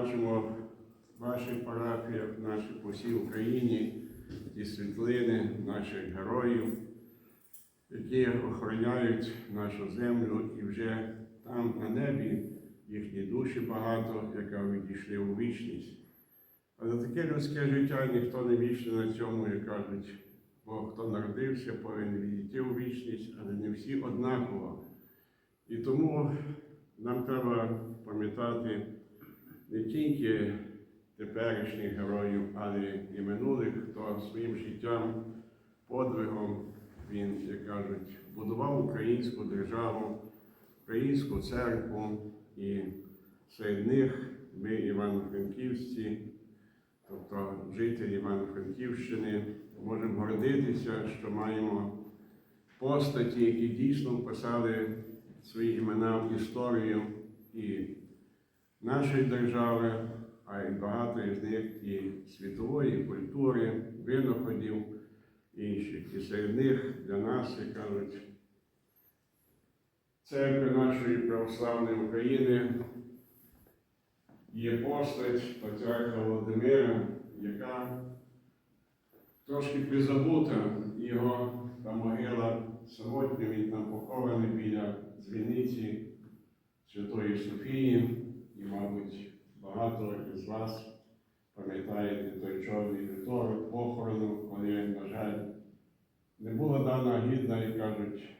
бачимо в ваших парафіях, в нашій по всій Україні ті світлини наших героїв, які охороняють нашу землю і вже там на небі їхні душі багато, яка відійшли у вічність. Але таке людське життя ніхто не вічний на цьому, як кажуть, бо хто народився, повинен відійти у вічність, але не всі однаково. І тому нам треба пам'ятати не тільки теперішніх героїв, але і минулих, хто своїм життям, подвигом, він, як кажуть, будував українську державу, українську церкву, і серед них ми, івано-франківці, тобто жителі Івано-Франківщини, можемо гордитися, що маємо постаті, які дійсно вписали свої імена в історію і нашої держави, а й багато із них і світової культури, винаходів інших. І серед них для нас, як кажуть, церкви нашої православної України є постать Патріарха Володимира, яка трошки призабута, його та могила самотня, він там похований біля дзвіниці Святої Софії, і, мабуть, багато із вас. Пам'ятаєте той чорний вівторок похорону, коли, на жаль, не була дана гідна, як кажуть,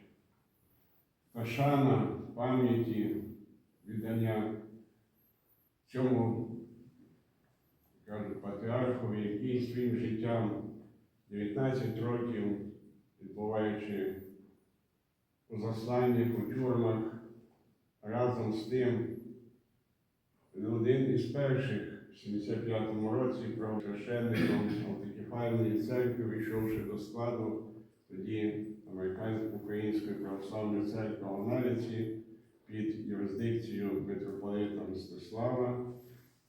та шана пам'яті, віддання цьому, кажуть, патріархові, який своїм життям 19 років, відбуваючи у засланнях, у тюрмах, разом з тим, він один із перших 75-му році правосвященником автокефальної церкви, війшовши до складу тоді Американсько-Української православної церкви в Америці під юрисдикцією митрополита Мстислава,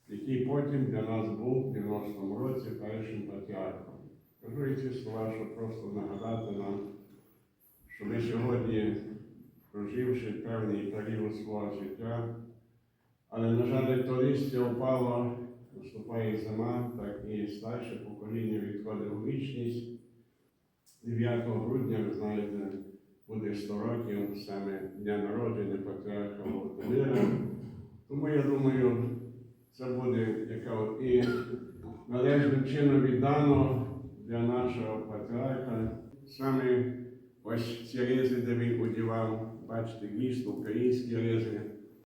який потім для нас був в 90-му році першим патріархом. Кажу ці слова, щоб просто нагадати нам, що ми сьогодні, проживши певний період свого життя, але, на жаль, як то листя впало, наступає зима, так і старше покоління відходить у вічність. 9 грудня, ви знаєте, буде 100 років саме дня народження Патріарха Володимира. Тому я думаю, це буде яка і належним чином віддано для нашого патріарха. Саме ось ці ризи, де він одівав, бачите, дійсно українські ризи.